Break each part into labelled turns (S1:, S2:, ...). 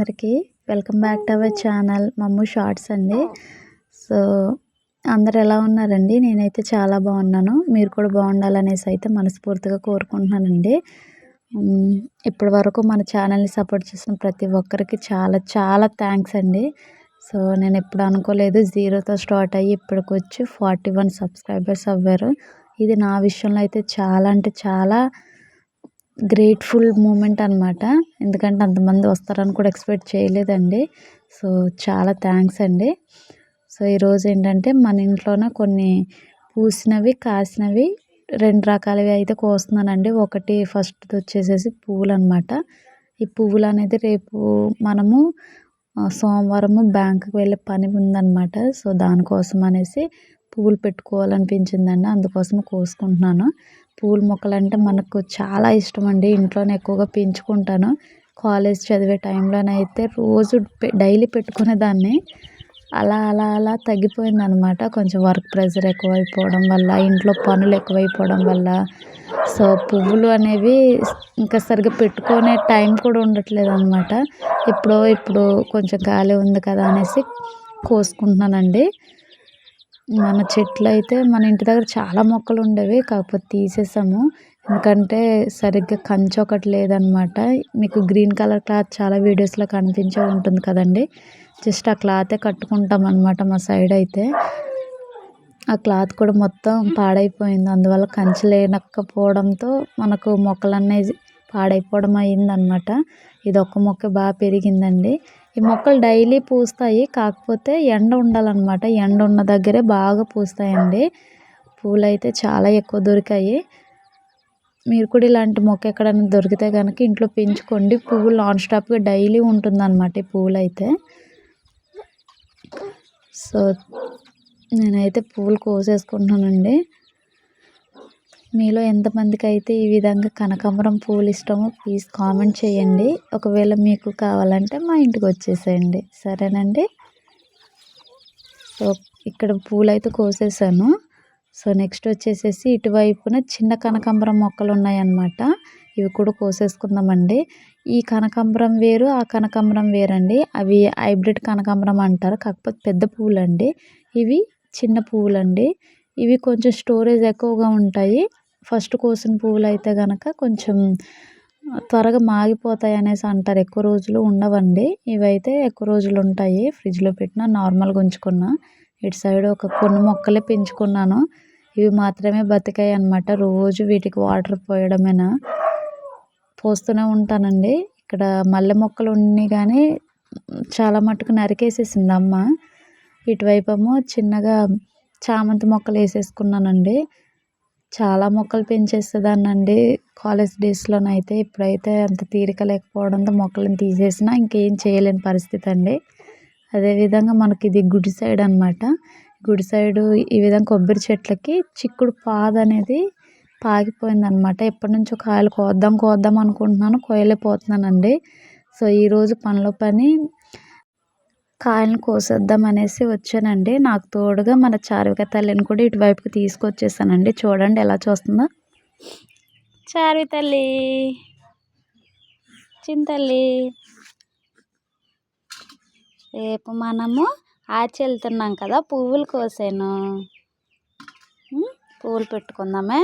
S1: అందరికీ welcome back to our channel Mammu shorts అండి. So అందరు ఎలా ఉన్నారండి? నేనైతే చాలా బాగున్నాను. మీరు కూడా బాగుండాలనేసి అయితే మనస్ఫూర్తిగా కోరుకుంటున్నానండి. ఇప్పటి వరకు మన ఛానల్ని సపోర్ట్ చేసిన ప్రతి ఒక్కరికి చాలా చాలా థ్యాంక్స్ అండి. సో నేను ఎప్పుడు అనుకోలేదు జీరోతో స్టార్ట్ అయ్యి ఇప్పటికి వచ్చి ఫార్టీ వన్ సబ్స్క్రైబర్స్ అవ్వారు. ఇది నా విషయంలో అయితే చాలా అంటే చాలా గ్రేట్ఫుల్ మూమెంట్ అనమాట ఎందుకంటే అంతమంది వస్తారని కూడా ఎక్స్పెక్ట్ చేయలేదండి. సో చాలా థ్యాంక్స్ అండి. సో ఈరోజు ఏంటంటే మన ఇంట్లోనే కొన్ని పూసినవి కాసినవి రెండు రకాలవి అయితే కోస్తున్నానండి. ఒకటి ఫస్ట్ది వచ్చేసేసి పువ్వులు అనమాట ఈ పువ్వులు అనేది రేపు మనము సోమవారము బ్యాంకుకి వెళ్ళే పని ఉందన్నమాట. సో దానికోసం అనేసి పువ్వులు పెట్టుకోవాలనిపించిందండి. అందుకోసం కోసుకుంటున్నాను. పూల మొక్కలు అంటే మనకు చాలా ఇష్టం అండి ఇంట్లోనే ఎక్కువగా పెంచుకుంటాను. కాలేజ్ చదివే టైంలోనైతే రోజు డైలీ పెట్టుకునేదాన్ని అలా అలా అలా తగ్గిపోయింది అనమాట కొంచెం వర్క్ ప్రెషర్ ఎక్కువైపోవడం వల్ల ఇంట్లో పనులు ఎక్కువైపోవడం వల్ల. సో పువ్వులు అనేవి ఇంకా సరిగ్గా పెట్టుకునే టైం కూడా ఉండట్లేదు అనమాట ఎప్పుడో ఇప్పుడు కొంచెం ఖాళీ ఉంది కదా అనేసి కోసుకుంటున్నానండి. మన చెట్లు అయితే మన ఇంటి దగ్గర చాలా మొక్కలు ఉండేవి కాకపోతే తీసేసాము. ఎందుకంటే సరిగ్గా కంచె ఒకటి లేదనమాట. మీకు గ్రీన్ కలర్ క్లాత్ చాలా వీడియోస్లో కనిపించే ఉంటుంది కదండి. జస్ట్ ఆ క్లాతే కట్టుకుంటాం అనమాట మా సైడ్ అయితే ఆ క్లాత్ కూడా మొత్తం పాడైపోయింది. అందువల్ల కంచె లేనకపోవడంతో మనకు మొక్కలన్నీ పాడైపోవడం అయిందనమాట ఇది ఒక్క మొక్క బాగా పెరిగిందండి. ఈ మొక్కలు డైలీ పూస్తాయి కాకపోతే ఎండ ఉండాలన్నమాట. ఎండ ఉన్న దగ్గరే బాగా పూస్తాయండి. పూలు అయితే చాలా ఎక్కువ దొరికాయి. మీరు కూడా ఇలాంటి మొక్క ఎక్కడైనా దొరికితే కనుక ఇంట్లో పెంచుకోండి. పువ్వు నాన్ స్టాప్గా డైలీ ఉంటుందన్నమాట ఈ పువ్వులు అయితే సో నేనైతే పువ్వులు కోసేసుకుంటున్నానండి. మీలో ఎంతమందికి అయితే ఈ విధంగా కనకాంబరం పూలు ఇష్టమో ప్లీజ్ కామెంట్ చేయండి. ఒకవేళ మీకు కావాలంటే మా ఇంటికి వచ్చేసేయండి. సరేనండి? సో ఇక్కడ పూలు అయితే కోసేసాను. సో నెక్స్ట్ వచ్చేసేసి ఇటువైపున చిన్న కనకాంబరం మొక్కలు ఉన్నాయన్నమాట. ఇవి కూడా కోసేసుకుందామండి. ఈ కనకాంబరం వేరు ఆ కనకాంబరం వేరండి. అవి హైబ్రిడ్ కనకాంబరం అంటారు. కాకపోతే పెద్ద పువ్వులు ఇవి చిన్న పువ్వులు ఇవి కొంచెం స్టోరేజ్ ఎక్కువగా ఉంటాయి. ఫస్ట్ కోసిన పువ్వులు అయితే కనుక కొంచెం త్వరగా మాగిపోతాయి అనేసి అంటారు. ఎక్కువ రోజులు ఉండవండి. ఇవైతే ఎక్కువ రోజులు ఉంటాయి. ఫ్రిడ్జ్లో పెట్టిన నార్మల్గా ఉంచుకున్న. ఇటు సైడ్ ఒక కొన్ని మొక్కలే పెంచుకున్నాను. ఇవి మాత్రమే బతికాయి అనమాట రోజు వీటికి వాటర్ పోయడమేనా పోస్తూనే ఉంటానండి. ఇక్కడ మల్లె మొక్కలు ఉన్నాయి కానీ చాలా మటుకు నరికేసేసింది అమ్మ. ఇటువైపు ఏమో చిన్నగా చామంతి మొక్కలు వేసేసుకున్నానండి. చాలా మొక్కలు పెంచేసేదాన్నండి. కాలేజ్ డేస్లోనైతే ఇప్పుడైతే అంత తీరిక లేకపోవడంతో మొక్కలను తీసేసిన ఇంకేం చేయలేని పరిస్థితి అండి అదేవిధంగా మనకి ఇది గుడి సైడ్ అనమాట గుడి సైడు ఈ విధంగా కొబ్బరి చెట్లకి చిక్కుడు పాద అనేది పాగిపోయింది అనమాట ఎప్పటి నుంచో కాయలు కోద్దాం కోద్దాం అనుకుంటున్నాను కోయలేకపోతున్నానండి. సో ఈరోజు పనిలో పని కాయలను కోసేద్దాం అనేసి వచ్చానండి. నాకు తోడుగా మన చారువిక తల్లిని కూడా ఇటువైపుకి తీసుకొచ్చేసానండి. చూడండి ఎలా చూస్తుందో. చారువి తల్లి. చింతల్లి రేపు మనము ఆచి వెళ్తున్నాం కదా పువ్వులు కోసాను. పువ్వులు పెట్టుకుందామే.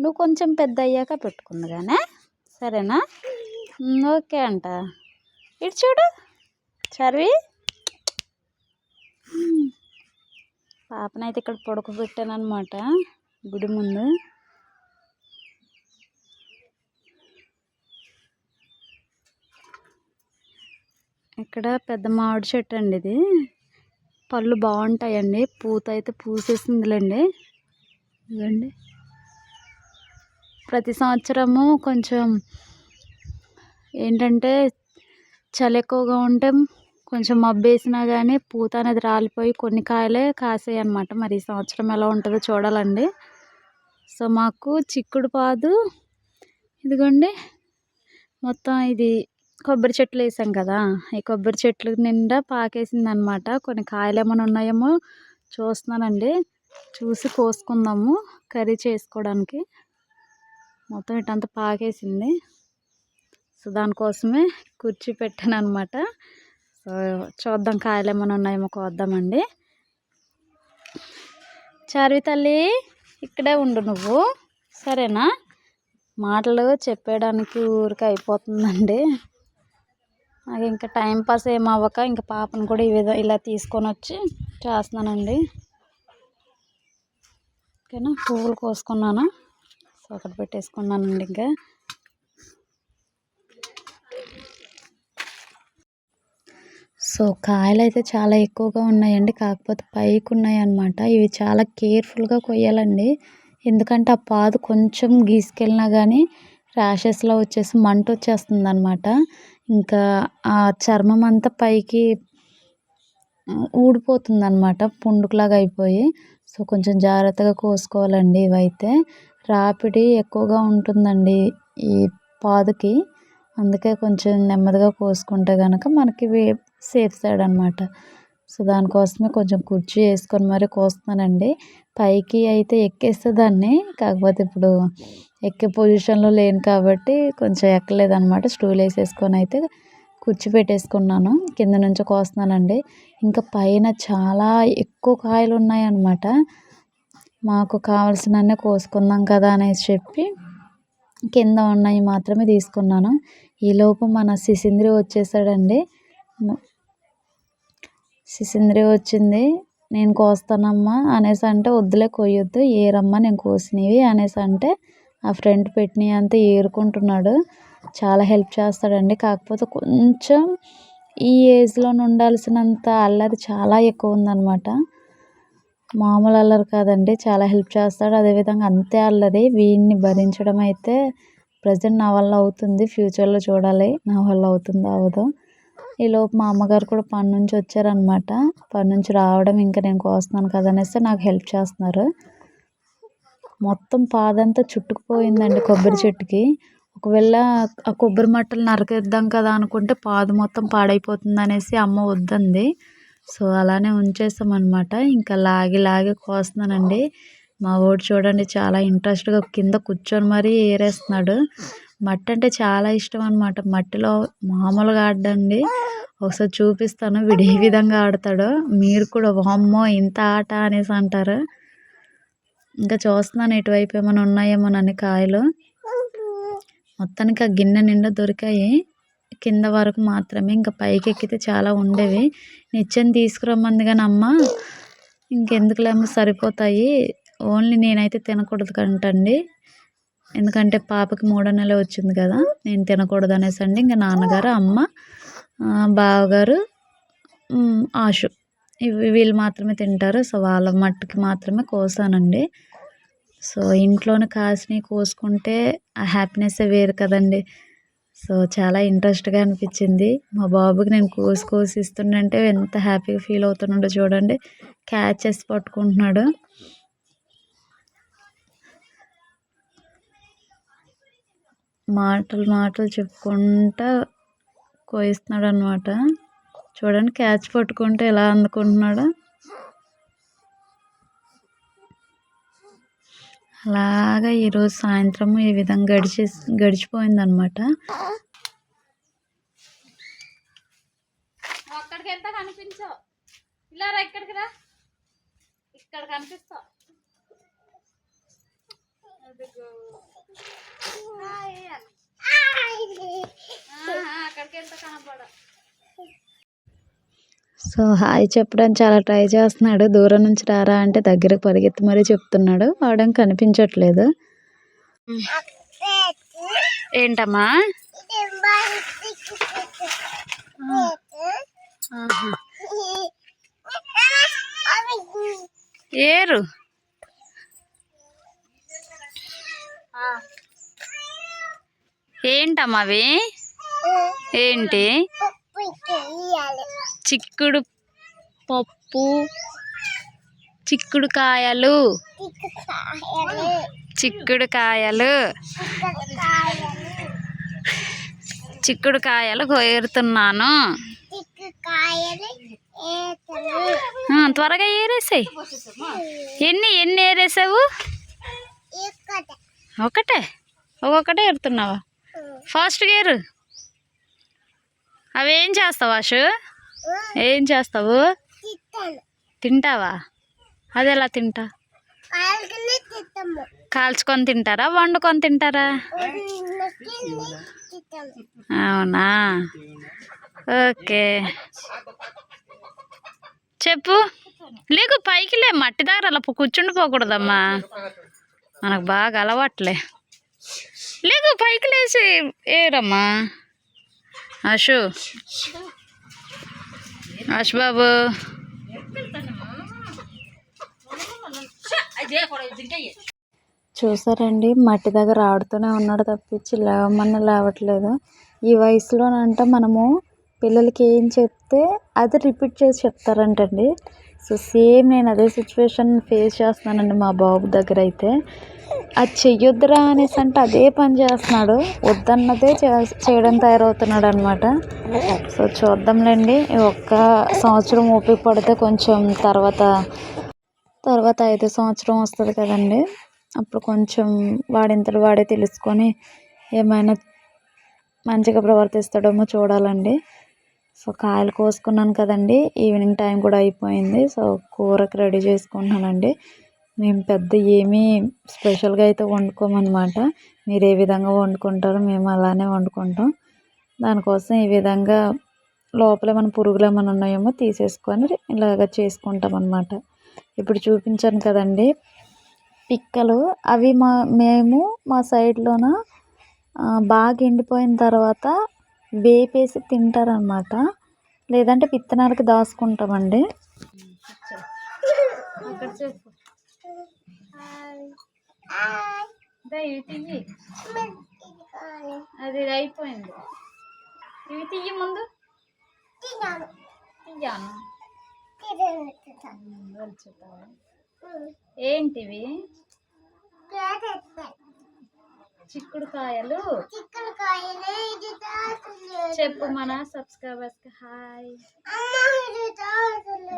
S1: నువ్వు కొంచెం పెద్ద అయ్యాక పెట్టుకుంది కానీ సరేనా? ఓకే అంట. ఇటు చూడు. చదివి పాపనైతే ఇక్కడ పడుకోబెట్టాను అనమాట గుడి ముందు. ఇక్కడ పెద్ద మామిడి చెట్టు అండి ఇది. పళ్ళు బాగుంటాయండి. పూత అయితే పూసేసిందిలేండి. ఇదండి ప్రతి సంవత్సరము కొంచెం ఏంటంటే చలి ఎక్కువగా ఉంటే కొంచెం మబ్బు వేసినా కానీ పూత అనేది రాలిపోయి కొన్ని కాయలే కాసాయి అనమాట మరి ఈ సంవత్సరం ఎలా ఉంటుందో చూడాలండి. సో మాకు చిక్కుడు పాదు ఇదిగోండి. మొత్తం ఇది కొబ్బరి చెట్లు వేసాం కదా. ఈ కొబ్బరి చెట్లు నిండా పాకేసింది అనమాట కొన్ని కాయలు ఏమైనా ఉన్నాయేమో చూస్తున్నానండి. చూసి కోసుకుందాము కర్రీ చేసుకోవడానికి. మొత్తం ఇటంతా పాకేసింది. సో దానికోసమే కుర్చీ పెట్టాను అనమాట సో చూద్దాం కాయలు ఏమైనా ఉన్నాయేమో కోద్దామండి. చార్వి తల్లి ఇక్కడే ఉండు నువ్వు. సరేనా? మాటలు చెప్పేయడానికి ఊరికి అయిపోతుందండి. నాకు ఇంకా టైంపాస్ ఏమవ్వక అవ్వక ఇంకా పాపను కూడా ఈ విధంగా ఇలా తీసుకొని వచ్చి చేస్తున్నానండి. ఓకేనా? పువ్వులు కోసుకున్నాను? సో అక్కడ పెట్టేసుకున్నానండి ఇంకా. సో కాయలు అయితే చాలా ఎక్కువగా ఉన్నాయండి కాకపోతే పైకి ఉన్నాయి అన్నమాట ఇవి చాలా కేర్ఫుల్గా కొయ్యాలండి. ఎందుకంటే ఆ పాదు కొంచెం గీసుకెళ్ళినా కానీ ర్యాషెస్లో వచ్చేసి మంట వచ్చేస్తుంది అనమాట ఇంకా ఆ చర్మం అంతా పైకి ఊడిపోతుంది అనమాట పుండుకులాగా అయిపోయి. సో కొంచెం జాగ్రత్తగా కోసుకోవాలండి ఇవైతే. రాపిడి ఎక్కువగా ఉంటుందండి ఈ పాదుకి. అందుకే కొంచెం నెమ్మదిగా కోసుకుంటే కనుక మనకి సేఫ్ సైడ్ అనమాట సో దానికోసమే కొంచెం కుర్చీ వేసుకొని మరీ కోస్తున్నానండి. పైకి అయితే ఎక్కేస్తే దాన్ని కాకపోతే ఇప్పుడు ఎక్కే పొజిషన్లో లేను కాబట్టి కొంచెం ఎక్కలేదన్నమాట. స్టూల్ వేసేసుకొని అయితే కుర్చీ పెట్టేసుకున్నాను. కింద నుంచి కోస్తున్నానండి. ఇంకా పైన చాలా ఎక్కువ కాయలు ఉన్నాయన్నమాట. మాకు కావాల్సినన్ని కోసుకుందాం కదా అనేసి చెప్పి కింద ఉన్నాయి మాత్రమే తీసుకున్నాను. ఈలోపు మన సిసింద్రి వచ్చేసాడండి. సిసింద్రి వచ్చింది. నేను కోస్తానమ్మా అనేసి అంటే వద్దులే కొయ్యొద్దు ఏరమ్మా నేను కోసినవి అనేసి అంటే ఆ ఫ్రెండ్ పెట్టినవి అంతా ఏరుకుంటున్నాడు. చాలా హెల్ప్ చేస్తాడండి. కాకపోతే కొంచెం ఈ ఏజ్లో ఉండాల్సినంత అల్లరి చాలా ఎక్కువ ఉందన్నమాట. మామూలు అల్లరి కాదండి. చాలా హెల్ప్ చేస్తాడు. అదేవిధంగా అంతే అల్లరి. వీడిని భరించడం అయితే ప్రజెంట్ నా వల్ల అవుతుంది. ఫ్యూచర్లో చూడాలి. నా వల్ల అవుతుందో అవదో ఈలోపు మా అమ్మగారు కూడా పని నుంచి వచ్చారనమాట పని నుంచి రావడం ఇంకా నేను కోస్తున్నాను కదా అనేసి నాకు హెల్ప్ చేస్తున్నారు. మొత్తం పాదంతా చుట్టుకుపోయిందండి కొబ్బరి చెట్టుకి. ఒకవేళ ఆ కొబ్బరి మట్టలు నరికేద్దాం కదా అనుకుంటే పాదు మొత్తం పాడైపోతుంది అనేసి అమ్మ వద్దంది. సో అలానే ఉంచేసామన్నమాట. ఇంకా లాగి లాగి కోస్తున్నానండి. మా వాడు చూడండి చాలా ఇంట్రెస్ట్గా కింద కూర్చొని మరీ ఏరేస్తున్నాడు. మట్టి అంటే చాలా ఇష్టం అనమాట మట్టిలో మామూలుగా ఆడండి ఒకసారి చూపిస్తాను. వీడు ఏ విధంగా ఆడతాడో. మీరు కూడా వామ్మో! ఇంత ఆట అనేసి అంటారు. ఇంకా చూస్తున్నాను ఎటువైపు ఏమైనా ఉన్నాయేమోనని కాయలు. మొత్తానికి ఆ గిన్నె నిండా దొరికాయి. కింద వరకు మాత్రమే. ఇంకా పైకి ఎక్కితే చాలా ఉండేవి. నిత్యం తీసుకురమ్మంది కానీ అమ్మ ఇంకెందుకులేమో సరిపోతాయి. ఓన్లీ నేనైతే తినకూడదు కంటండి. ఎందుకంటే పాపకి మూడో నెల వచ్చింది కదా. నేను తినకూడదు అనేసి అండి ఇంకా నాన్నగారు అమ్మ బావగారు ఆశు. ఇవి వీళ్ళు మాత్రమే తింటారు. సో వాళ్ళ మట్టుకి మాత్రమే కోసానండి. సో ఇంట్లోనే కాసినవి కోసుకుంటే ఆ హ్యాపీనెస్ వేరు కదండి. సో చాలా ఇంట్రెస్ట్గా అనిపించింది. మా బాబుకి నేను కోసి కోసి ఇస్తుండంటే ఎంత హ్యాపీగా ఫీల్ అవుతున్నాడో చూడండి. క్యాచ్ చేసి పట్టుకుంటున్నాడు. మాటలు మాటలు చెప్పుకుంటా కోయిస్తున్నాడు అనమాట చూడండి క్యాచ్ పట్టుకుంటే ఎలా అందుకుంటున్నాడు. అలాగా ఈరోజు సాయంత్రం ఈ విధంగా గడిచి గడిచిపోయింది అనమాట
S2: అక్కడికి వెళ్తా కనిపించావు ఇలా రా ఇక్కడికి రా. ఇక్కడ కనిపిస్తావు అక్కడికి వెళ్తా కనపడ
S1: సో హాయ్ చెప్పడానికి చాలా ట్రై చేస్తున్నాడు. దూరం నుంచి రారా అంటే దగ్గరకు పరిగెత్తి మరీ చెప్తున్నాడు. వాడేం కనిపించట్లేదు. ఏంటమ్మా? ఏరు? ఏంటమ్మా అవి ఏంటి? చిక్కుడు పప్పు చిక్కుడు కాయలు. చిక్కుడు కాయలు. చిక్కుడు కాయలు ఏరుతున్నాను ఆ, త్వరగా ఏరేసాయి. ఎన్ని ఎన్ని ఏరేసావు? ఒకటే? ఒక్కొక్కటే ఏరుతున్నావా? Fast gear. అవేం చేస్తావా చేస్తావు ఏం చేస్తావు? తింటావా? అది ఎలా తింటా? కాల్చుకొని తింటారా? వండుకొని తింటారా? అవునా? ఓకే. చెప్పు. లేకు పైకి లే మట్టి దగ్గర అలా కూర్చుండిపోకూడదమ్మా. మనకు బాగా అలవాట్లే. లేదు పైకి లేచి ఏరమ్మా అశు అశు బాబు. చూసారండి మట్టి దగ్గర ఆడుతూనే ఉన్నాడు తప్పించి లేవమని లేవట్లేదు. ఈ వయసులోనంట మనము పిల్లలకి ఏం చెప్తే అది రిపీట్ చేసి చెప్తారంటండి. సో సేమ్ నేను అదే సిచ్యువేషన్ ఫేస్ చేస్తున్నానండి మా బాబు దగ్గర అయితే. అది చెయ్యొద్దురా అనేసి అంటే అదే పని చేస్తున్నాడు. వద్దన్నదే చే- చేయడం తయారవుతున్నాడు అనమాట సో చూద్దాంలేండి ఒక్క సంవత్సరం ఓపిక పడితే కొంచెం తర్వాత తర్వాత ఐదో సంవత్సరం వస్తుంది కదండి. అప్పుడు కొంచెం వాడింతటి వాడే తెలుసుకొని ఏమైనా మంచిగా ప్రవర్తిస్తాడేమో చూడాలండి. సో కాయలు కోసుకున్నాను కదండి. ఈవినింగ్ టైం కూడా అయిపోయింది. సో కూరకి రెడీ చేసుకుంటున్నానండి. మేము పెద్ద ఏమీ స్పెషల్గా అయితే వండుకోమన్నమాట మీరు ఏ విధంగా వండుకుంటారో మేము అలానే వండుకుంటాం. దానికోసం ఈ విధంగా లోపల ఏమైనా పురుగులు ఏమైనా ఉన్నాయేమో తీసేసుకొని ఇలాగ చేసుకుంటాం అన్నమాట ఇప్పుడు చూపించాను కదండి. పిక్కలు అవి మా మేము మా సైడ్లోన బాగా ఎండిపోయిన తర్వాత వేపేసి తింటారనమాట లేదంటే విత్తనాలకి దాచుకుంటామండి.
S2: అది ఇది అయిపోయింది. ఇవి తీయి ముందు. ఏంటివి చిక్కుడుకాయలు. చెప్పు మన సబ్స్క్రైబర్స్కి హాయ్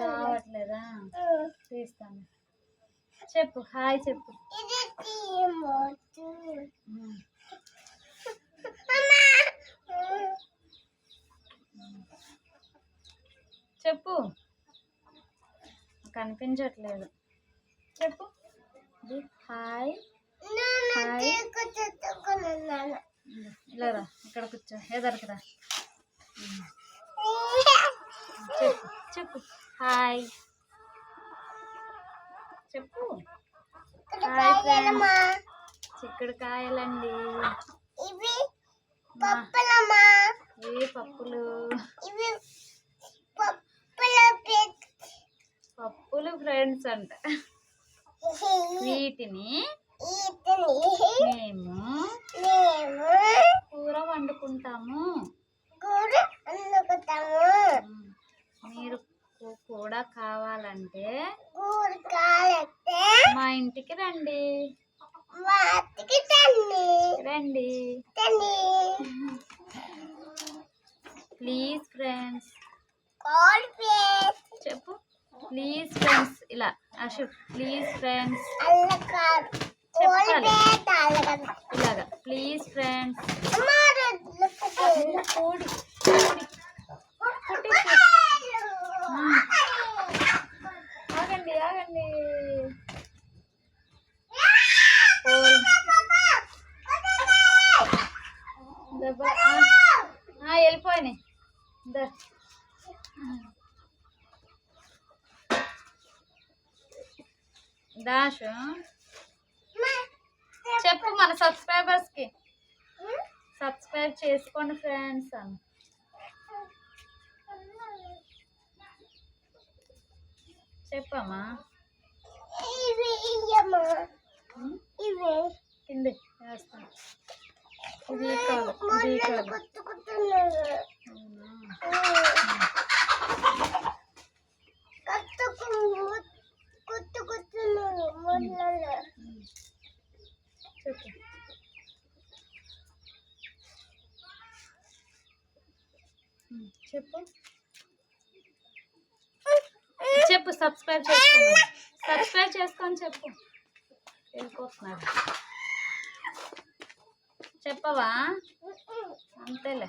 S2: రావట్లేదా? తీస్తాను. చెప్పు హాయ్ చెప్పు. చెప్పు. కనిపించట్లేదు. చెప్పు. హాయ్. హాయ్. ఇలా రా ఇక్కడ కూర్చో. ఎదరికి రా. చెప్పు చెప్పు. హాయ్. చెప్పు. చిక్కుడుకాయలండి
S3: ఇవి పప్పులమ్మా.
S2: ఇవి పప్పులు.
S3: ఇవి పప్పుల
S2: ఫ్రెండ్స్ అంట. వీటిని మేము
S3: మేము
S2: కూర వండుకుంటాము.
S3: కూర వండుకుంటాము.
S2: మీరు కూడా కావాలంటే
S3: కూర
S2: మా ఇంటికి రండి. రండి. Please friends.
S3: కాల్ పేట్
S2: చెప్పు. ప్లీజ్ ఫ్రెండ్స్ ఇలా అశు ప్లీజ్ ఫ్రెండ్స్.
S3: కాల్
S2: చెప్పాలి. ఇలాగా. ప్లీజ్ ఫ్రెండ్స్ కోడి ఆగండి ఆగండి. వెళ్ళిపోయినాయి. దా. మన సబ్స్క్రైబర్స్కి. సబ్స్క్రైబ్ చేసుకోండి ఫ్రెండ్స్ అని. చెప్పమ్మా.
S3: ఇవి ఇయ్యమ్మా.
S2: ఉం?
S3: ఇవి
S2: కింది వేస్తాను ఇది కాదు ఇది
S3: మొన్నలు
S2: కాదు.
S3: కొట్టుకుంటున్నారు
S2: అవునా? చెప్పు. చెప్పు. సబ్స్క్రైబ్ చేసుకోండి సబ్స్క్రైబ్ చేసుకొని చెప్పు. వెళ్ళిపోతున్నాడు. చెప్పవా? అంతేలే.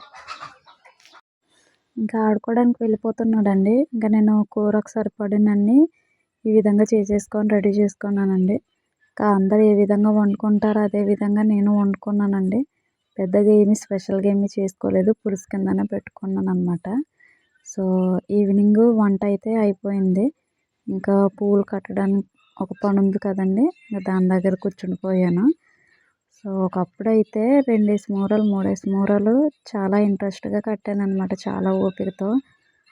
S1: ఇంకా ఆడుకోవడానికి వెళ్ళిపోతున్నాడండి. ఇంకా నేను కూరకు సరిపడినన్ని ఈ విధంగా చేసేసుకొని రెడీ చేసుకున్నానండి. అందరూ ఏ విధంగా వండుకుంటారో అదే విధంగా నేను వండుకున్నానండి. పెద్దగా ఏమీ స్పెషల్గా ఏమీ చేసుకోలేదు. పులుసు కిందనే పెట్టుకున్నాను అనమాట సో ఈవినింగ్ వంట అయితే అయిపోయింది. ఇంకా పూలు కట్టడానికి ఒక పని ఉంది కదండి. ఇంకా దాని దగ్గర కూర్చుండిపోయాను సో ఒకప్పుడైతే రెండేసి మూరలు మూడేసి మూరలు చాలా ఇంట్రెస్ట్గా కట్టాను అనమాట చాలా ఓపికతో.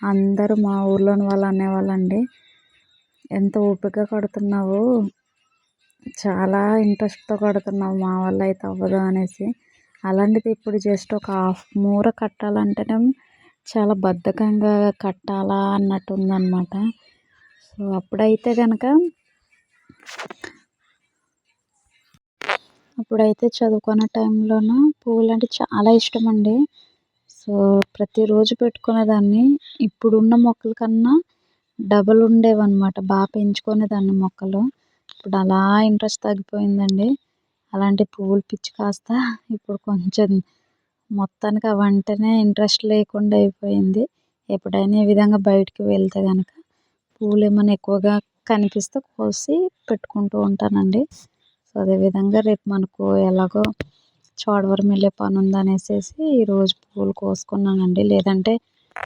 S1: అందరూ మా ఊర్లోని వాళ్ళు అనేవాళ్ళండి. ఎంత ఓపికగా కడుతున్నావు? చాలా ఇంట్రెస్ట్తో కడుతున్నాం మా వల్ల అయితే అవ్వదు అనేసి. అలాంటిది ఇప్పుడు జస్ట్ ఒక హాఫ్ మూర కట్టాలంటేనే చాలా బద్ధకంగా కట్టాలా అన్నట్టు ఉందన్నమాట సో అప్పుడైతే కనుక అప్పుడైతే చదువుకున్న టైంలోన పువ్వులు అంటే చాలా ఇష్టం అండి సో ప్రతిరోజు పెట్టుకునేదాన్ని. ఇప్పుడున్న మొక్కల కన్నా డబల్ ఉండేవన్నమాట బాగా పెంచుకునేదాన్ని మొక్కలు. ఇప్పుడు అలా ఇంట్రెస్ట్ తగ్గిపోయిందండి. అలాంటి పువ్వులు పిచ్చి కాస్త ఇప్పుడు కొంచెం మొత్తానికి అవంటేనే ఇంట్రెస్ట్ లేకుండా అయిపోయింది. ఎప్పుడైనా ఈ విధంగా బయటికి వెళ్తే కనుక పూలు ఏమైనా ఎక్కువగా కనిపిస్తే కోసి పెట్టుకుంటూ ఉంటానండి. సో అదేవిధంగా రేపు మనకు ఎలాగో చోడవరం వెళ్ళే పని ఉందనేసి ఈరోజు పూలు కోసుకున్నానండి. లేదంటే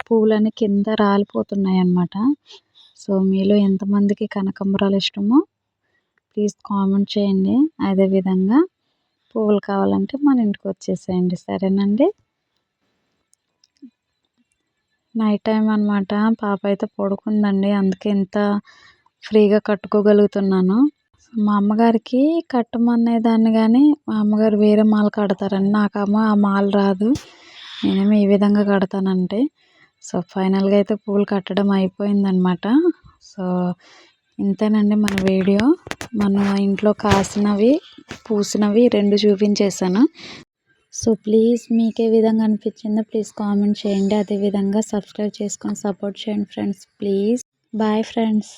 S1: పూలన్నీ కింద రాలిపోతున్నాయి అన్నమాట సో మీలో ఎంతమందికి కనకాంబరాలు ఇష్టమో ప్లీజ్ కామెంట్ చేయండి. అదేవిధంగా పువ్వులు కావాలంటే మన ఇంటికి వచ్చేసేయండి. సరేనండి? నైట్ టైం అనమాట పాప అయితే పడుకుందండి. అందుకే ఇంత ఫ్రీగా కట్టుకోగలుగుతున్నాను. మా అమ్మగారికి కట్టమనేదాన్ని కానీ మా అమ్మగారు వేరే మాల కడతారండి నాకేమో ఆ మాల రాదు. నేనేమో ఈ విధంగా కడతానంటే. సో ఫైనల్గా అయితే పూలు కట్టడం అయిపోయిందనమాట సో ఇంతేనండి మన వీడియో. మన ఇంట్లో కాసినవి పూసినవి రెండు చూపించేసాను సో ప్లీజ్ మీకు ఏ విధంగా అనిపించిందో ప్లీజ్ కామెంట్ చేయండి. అదేవిధంగా సబ్స్క్రైబ్ చేసుకొని సపోర్ట్ చేయండి ఫ్రెండ్స్. ప్లీజ్. Bye friends.